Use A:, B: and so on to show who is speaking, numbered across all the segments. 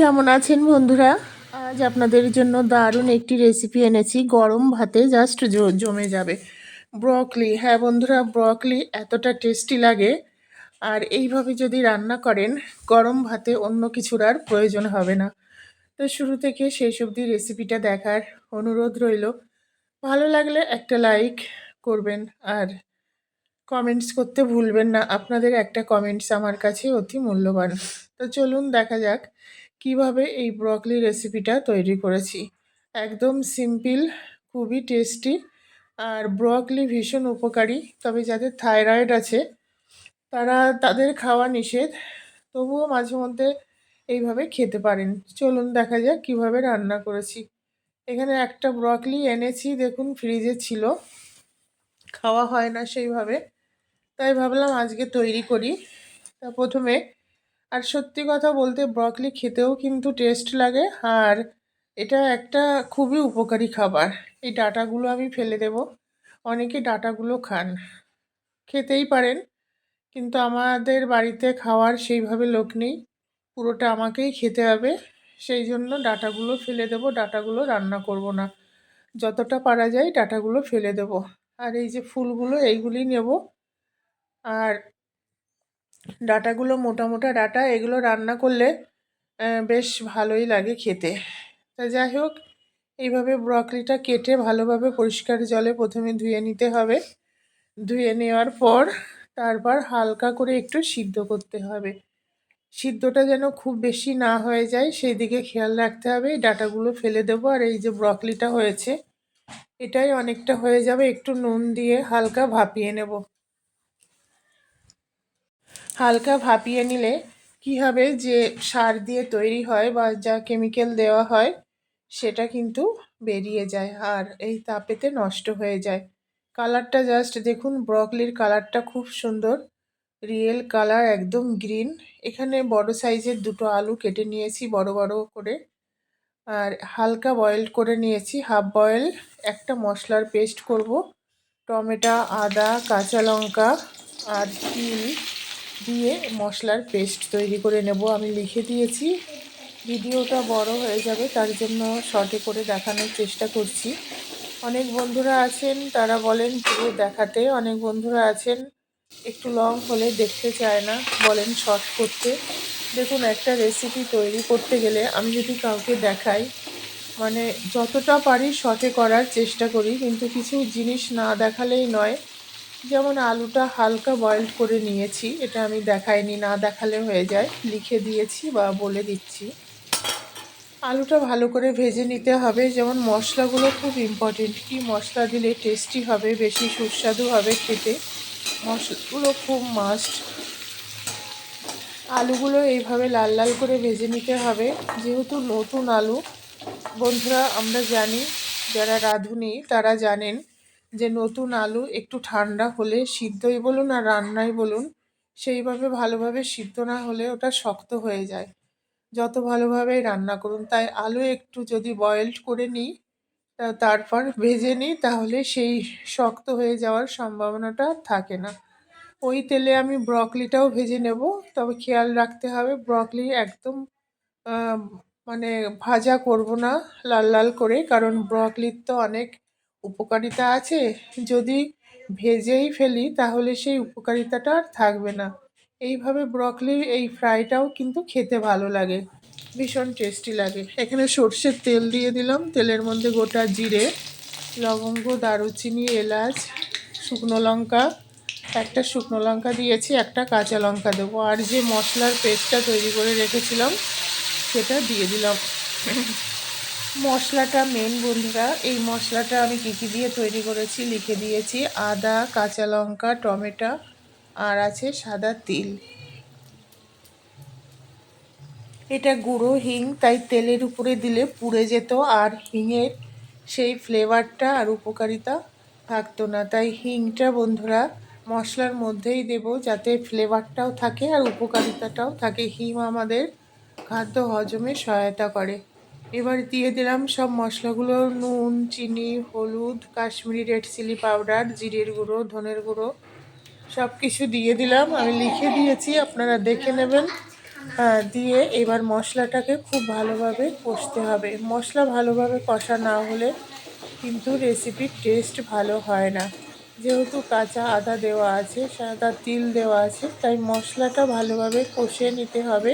A: কেমন আছেন বন্ধুরা? আজ আপনাদের জন্য দারুণ একটি রেসিপি এনেছি। গরম ভাতে জাস্ট জমে যাবে। ব্রকলি হ্যাঁ বন্ধুরা ব্রকলি এতটা টেস্টি লাগে। আর এইভাবে যদি রান্না করেন, গরম ভাতে অন্য কিছুর আর প্রয়োজন হবে না। তো শুরু থেকে শেষ অবধি রেসিপিটা দেখার অনুরোধ রইল। ভালো লাগলে একটা লাইক করবেন আর কমেন্টস করতে ভুলবেন না। আপনাদের একটা কমেন্টস আমার কাছে অতি মূল্যবান। তো চলুন দেখা যাক কীভাবে এই ব্রকলি রেসিপিটা তৈরি করেছি? একদম সিম্পল খুবই টেস্টি আর ব্রকলি ভীষণ উপকারী। তবে যাদের থাইরয়েড আছে, তারা তাদের খাওয়া নিষেধ। তবুও মাঝে মধ্যে এইভাবে খেতে পারেন। চলুন দেখা যাক কীভাবে রান্না করেছি। এখানে একটা ব্রকলি এনেছি, দেখুন ফ্রিজে ছিল। খাওয়া হয় না সেইভাবে। তাই ভাবলাম আজকে তৈরি করি। তা প্রথমে আর সত্যি কথা বলতে ব্রকলি খেতেও কিন্তু টেস্ট লাগে, আর এটা একটা খুবই উপকারী খাবার। এই ডাটাগুলো আমি ফেলে দেব। অনেকে ডাটাগুলো খান। খেতেই পারেন, কিন্তু আমাদের বাড়িতে খাওয়ার সেইভাবে লোক নেই। পুরোটা আমাকেই খেতে হবে। সেই জন্য ডাটাগুলো ফেলে দেব, ডাটাগুলো রান্না করব না। যতটা পারা যায় ডাটাগুলো ফেলে দেব। আর এই যে ফুলগুলো এইগুলি নেব। আর ডাটাগুলো মোটা মোটা ডাটা, এগুলো রান্না করলে বেশ ভালোই লাগে খেতে। তা যাই হোক, এইভাবে ব্রকলিটা কেটে ভালোভাবে পরিষ্কার জলে প্রথমে ধুয়ে নিতে হবে। ধুয়ে নেওয়ার পর, তারপর হালকা করে একটু সিদ্ধ করতে হবে। সিদ্ধটা যেন খুব বেশি না হয়ে যায়, সেই দিকে খেয়াল রাখতে হবে। এই ডাটাগুলো ফেলে দেবো, আর এই যে ব্রকলিটা হয়েছে, এটাই অনেকটা হয়ে যাবে। একটু নুন দিয়ে হালকা ভাপিয়ে নেব। হালকা ভাপিয়ে নিলে কী হবে যে সার দিয়ে তৈরি হয় বা যা কেমিক্যাল দেওয়া হয়, সেটা কিন্তু বেরিয়ে যায় আর এই তাপেতে নষ্ট হয়ে যায়। কালারটা জাস্ট দেখুন ব্রকলির কালারটা খুব সুন্দর। রিয়েল কালার একদম গ্রিন এখানে বড় সাইজের দুটো আলু কেটে নিয়েছি বড় বড় করে। আর হালকা বয়েল করে নিয়েছি হাফ বয়েল একটা মশলার পেস্ট করব। টমেটো, আদা, কাঁচা লঙ্কা আর তিল। দিয়ে মশলার পেস্ট তৈরি করে নেব। আমি লিখে দিয়েছি, ভিডিওটা বড় হয়ে যাবে, তার জন্য শর্টে করে দেখানোর চেষ্টা করছি। অনেক বন্ধুরা আছেন, তারা বলেন পুরো দেখাতে। অনেক বন্ধুরা আছেন, একটু লং হলে দেখতে চায় না, বলেন শর্ট করতে। দেখুন, একটা রেসিপি তৈরি করতে গেলে আমি যদি কাউকে দেখাই মানে যতটা পারি শর্টে করার চেষ্টা করি, কিন্তু কিছু জিনিস না দেখালেই নয়। যেমন আলুটা হালকা বয়েলড করে নিয়েছি, এটা আমি দেখাইনি, না দেখালে হয়ে যায়। লিখে দিয়েছি বা বলে দিচ্ছি। আলুটা ভালো করে ভেজে নিতে হবে। যেমন মশলাগুলো খুব ইম্পর্টেন্ট কি মশলা দিলে টেস্টি হবে, বেশি সুস্বাদু হবে খেতে, মশলাগুলো খুব মাস্ট আলুগুলো এইভাবে লাল লাল করে ভেজে নিতে হবে। যেহেতু নতুন আলু, বন্ধুরা আমরা জানি, যারা রাঁধুনি, তারা জানেন যে নতুন আলু একটু ঠান্ডা হলে সিদ্ধই বলুন আর রান্নাই বলুন, সেইভাবে ভালোভাবে সিদ্ধ না হলে ওটা শক্ত হয়ে যায়। যত ভালোভাবেই রান্না করুন, তাই আলু একটু যদি বয়েলড করে নিই তারপর ভেজে নিই, তাহলে সেই শক্ত হয়ে যাওয়ার সম্ভাবনাটা থাকে না। ওই তেলে আমি ব্রকলিটাও ভেজে নেব, তবে খেয়াল রাখতে হবে ব্রকলি একদম মানে ভাজা করব না লাল লাল করে, কারণ ব্রকলির তো অনেক উপকারিতা আছে? যদি ভেজেই ফেলি, তাহলে সেই উপকারিতাটা আর থাকবে না। এইভাবে ব্রকলি এই ফ্রাইটাও কিন্তু খেতে ভালো লাগে। ভীষণ টেস্টি লাগে। এখানে সর্ষের তেল দিয়ে দিলাম। তেলের মধ্যে গোটা জিরে, লবঙ্গ, দারুচিনি, এলাচ, শুকনো লঙ্কা। একটা শুকনো লঙ্কা দিয়েছি, একটা কাঁচা লঙ্কা দেবো। আর যে মশলার পেস্টটা তৈরি করে রেখেছিলাম, সেটা দিয়ে দিলাম। মশলাটা মেন বন্ধুরা, এই মশলাটা আমি কী কী দিয়ে তৈরি করেছি লিখে দিয়েছি। আদা, কাঁচা লঙ্কা, টমেটো, আর আছে সাদা তিল। এটা গুঁড়ো হিং, তাই তেলের উপরে দিলে পুড়ে যেত আর হিংয়ের সেই ফ্লেভারটা আর উপকারিতা থাকতো না। তাই হিংটা বন্ধুরা, মশলার মধ্যেই দেব যাতে ফ্লেভারটাও থাকে আর উপকারিতাটাও থাকে। হিম আমাদের খাদ্য হজমে সহায়তা করে। এবার দিয়ে দিলাম সব মশলাগুলো নুন চিনি হলুদ কাশ্মীরি রেড চিলি পাউডার জিরের গুঁড়ো ধনের গুঁড়ো সব কিছু দিয়ে দিলাম। আমি লিখে দিয়েছি আপনারা দেখে নেবেন। আহ, দিয়ে এবার মশলাটাকে খুব ভালোভাবে কষতে হবে। মশলা ভালোভাবে কষা না হলে কিন্তু রেসিপির টেস্ট ভালো হয় না। যেহেতু কাঁচা আদা দেওয়া আছে সাদা তিল দেওয়া আছে তাই মশলাটা ভালোভাবে কষিয়ে নিতে হবে।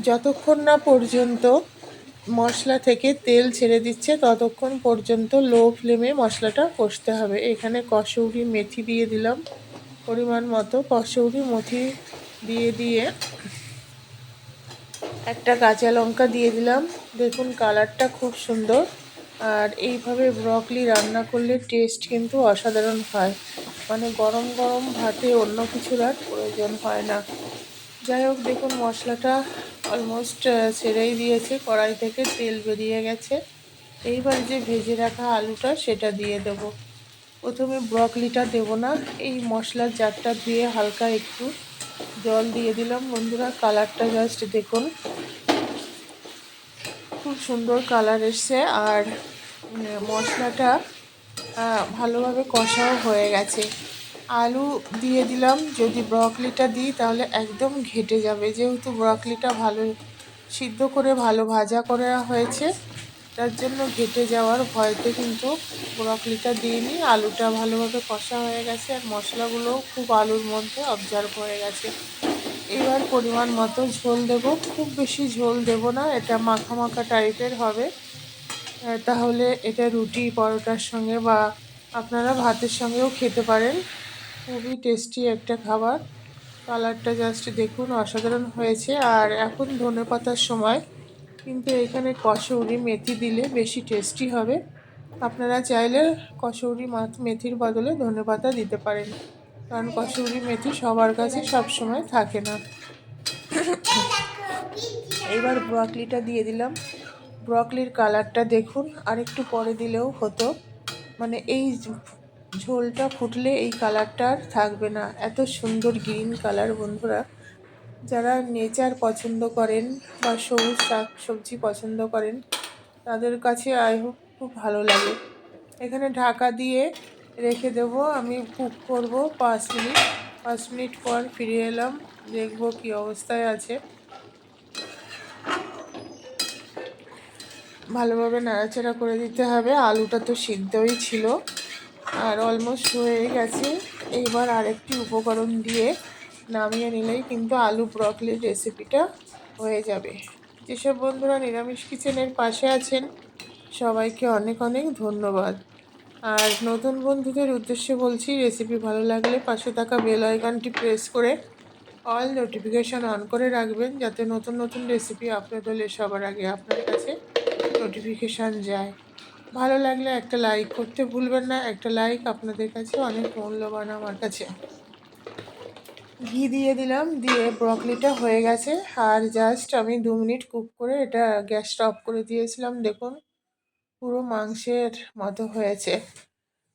A: যতক্ষণ না পর্যন্ত মশলা থেকে তেল ছেড়ে দিচ্ছে। ততক্ষণ পর্যন্ত লো ফ্লেমে মশলাটা কষতে হবে। এখানে কসৌরি মেথি দিয়ে দিলাম পরিমাণ মতো। কসৌরি মেথি দিয়ে দিয়ে একটা কাঁচা লঙ্কা দিয়ে দিলাম। দেখুন কালারটা খুব সুন্দর। আর এইভাবে ব্রকলি রান্না করলে টেস্ট কিন্তু অসাধারণ হয়। মানে গরম গরম ভাতে অন্য কিছুর আর প্রয়োজন হয় না। যাই হোক, দেখুন, মশলাটা অলমোস্ট ছেড়েই দিয়েছে। কড়াই থেকে তেল বেরিয়ে গেছে। এইবার যে ভেজে রাখা আলুটা, সেটা দিয়ে দেব। প্রথমে ব্রকলিটা দেব না। এই মশলার জারটা দিয়ে হালকা একটু জল দিয়ে দিলাম। বন্ধুরা কালারটা জাস্ট দেখুন। খুব সুন্দর কালার এসছে আর মশলাটা ভালোভাবে কষাও হয়ে গেছে। আলু দিয়ে দিলাম। যদি ব্রকলিটা দিই তাহলে একদম ঘেটে যাবে। যেহেতু ব্রকলিটা ভালো, সিদ্ধ করে ভালো ভাজা করা হয়েছে, তার জন্য ঘেটে যাওয়ার ভয়তে কিন্তু ব্রকলিটা দিইনি। আলুটা ভালোভাবে কষা হয়ে গেছে আর মশলাগুলোও খুব আলুর মধ্যে অবজার্ভ হয়ে গেছে। এবার পরিমাণ মতো ঝোল দেব। খুব বেশি ঝোল দেব না, এটা মাখা মাখা টাইপের হবে। তাহলে এটা রুটি, পরোটার সঙ্গে বা আপনারা ভাতের সঙ্গেও খেতে পারেন। খুবই টেস্টি একটা খাবার। কালারটা জাস্ট দেখুন, অসাধারণ হয়েছে। আর এখন ধনে পাতার সময়। কিন্তু এখানে কসৌরি মেথি দিলে বেশি টেস্টি হবে। আপনারা চাইলে কসৌরি মেথির বদলে ধনে পাতা দিতে পারেন। কারণ কসৌরি মেথি সবার কাছে সবসময় থাকে না। এবার ব্রকলিটা দিয়ে দিলাম। ব্রকলির কালারটা দেখুন আর একটু পরে দিলেও হতো। মানে এই ঝোলটা ফুটলে এই কালারটা আর থাকবে না। এত সুন্দর গ্রিন কালার বন্ধুরা। যারা নেচার পছন্দ করেন বা সবুজ শাক সবজি পছন্দ করেন, তাদের কাছে আই হোক খুব ভালো লাগে। এখানে ঢাকা দিয়ে রেখে দেব, আমি কুক করব পাঁচ মিনিট। পাঁচ মিনিট পর ফিরে এলাম, দেখব কি অবস্থায় আছে। ভালোভাবে নাড়াচাড়া করে দিতে হবে। আলুটা তো সিদ্ধই ছিল। আর অলমোস্ট হয়ে গেছে। এইবার আরেকটি উপকরণ দিয়ে নামিয়ে নিলেই কিন্তু আলু ব্রকলির রেসিপিটা হয়ে যাবে। যেসব বন্ধুরা নিরামিষ কিচেনের পাশে আছেন, সবাইকে অনেক অনেক ধন্যবাদ। আর নতুন বন্ধুদের উদ্দেশ্যে বলছি, রেসিপি ভালো লাগলে পাশে থাকা বেল আইকনটি প্রেস করে অল নোটিফিকেশান অন করে রাখবেন, যাতে নতুন নতুন রেসিপি আপলোড হলে সবার আগে আপনার কাছে নোটিফিকেশান যায়। ভালো লাগলে একটা লাইক করতে ভুলবেন না। একটা লাইক আপনাদের কাছে অনেক মূল্যবান আমার কাছে। ঘি দিয়ে দিলাম, দিয়ে ব্রকলিটা হয়ে গেছে। আর জাস্ট আমি দু মিনিট কুক করে এটা গ্যাসটা অফ করে দিয়েছিলাম। দেখুন, পুরো মাংসের মতো হয়েছে।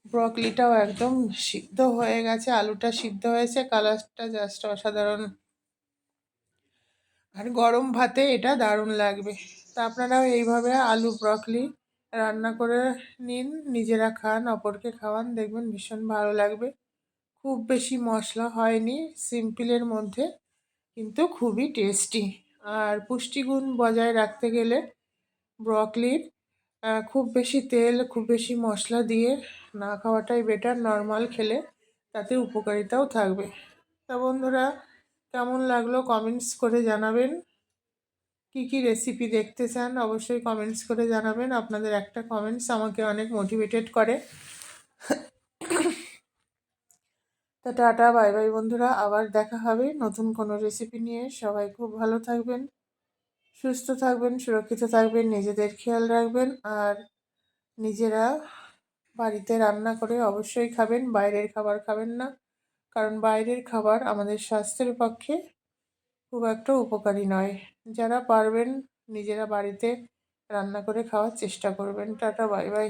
A: ব্রকলিটাও একদম সিদ্ধ হয়ে গেছে, আলুটা সিদ্ধ হয়েছে কালারটা জাস্ট অসাধারণ। আর গরম ভাতে এটা দারুণ লাগবে। তা আপনারাও এইভাবে আলু ব্রকলি রান্না করে নিন, নিজেরা খান, অপরকে খাওয়ান, দেখবেন ভীষণ ভালো লাগবে। খুব বেশি মশলা হয়নি সিম্পলের মধ্যে, কিন্তু খুবই টেস্টি। আর পুষ্টিগুণ বজায় রাখতে গেলে ব্রকলির খুব বেশি তেল, খুব বেশি মশলা দিয়ে না খাওয়াটাই বেটার নর্মাল খেলে তাতে উপকারিতাও থাকবে। তা বন্ধুরা, কেমন লাগল কমেন্টস করে জানাবেন। কি কি রেসিপি দেখতে চান অবশ্যই কমেন্টস করে জানাবেন। আপনাদের একটা কমেন্টস আমাকে অনেক মোটিভেটেড করে। তা টাটা বাই বাই বন্ধুরা, আবার দেখা হবে নতুন কোনো রেসিপি নিয়ে। সবাই খুব ভালো থাকবেন, সুস্থ থাকবেন, সুরক্ষিত থাকবেন, নিজেদের খেয়াল রাখবেন আর নিজেরা বাড়িতে রান্না করে অবশ্যই খাবেন। বাইরের খাবার খাবেন না, কারণ বাইরের খাবার আমাদের স্বাস্থ্যের পক্ষে খুব একটা উপকারী নয়। যারা পারবেন নিজেরা বাড়িতে রান্না করে খাওয়ার চেষ্টা করবেন। Tata, bye bye.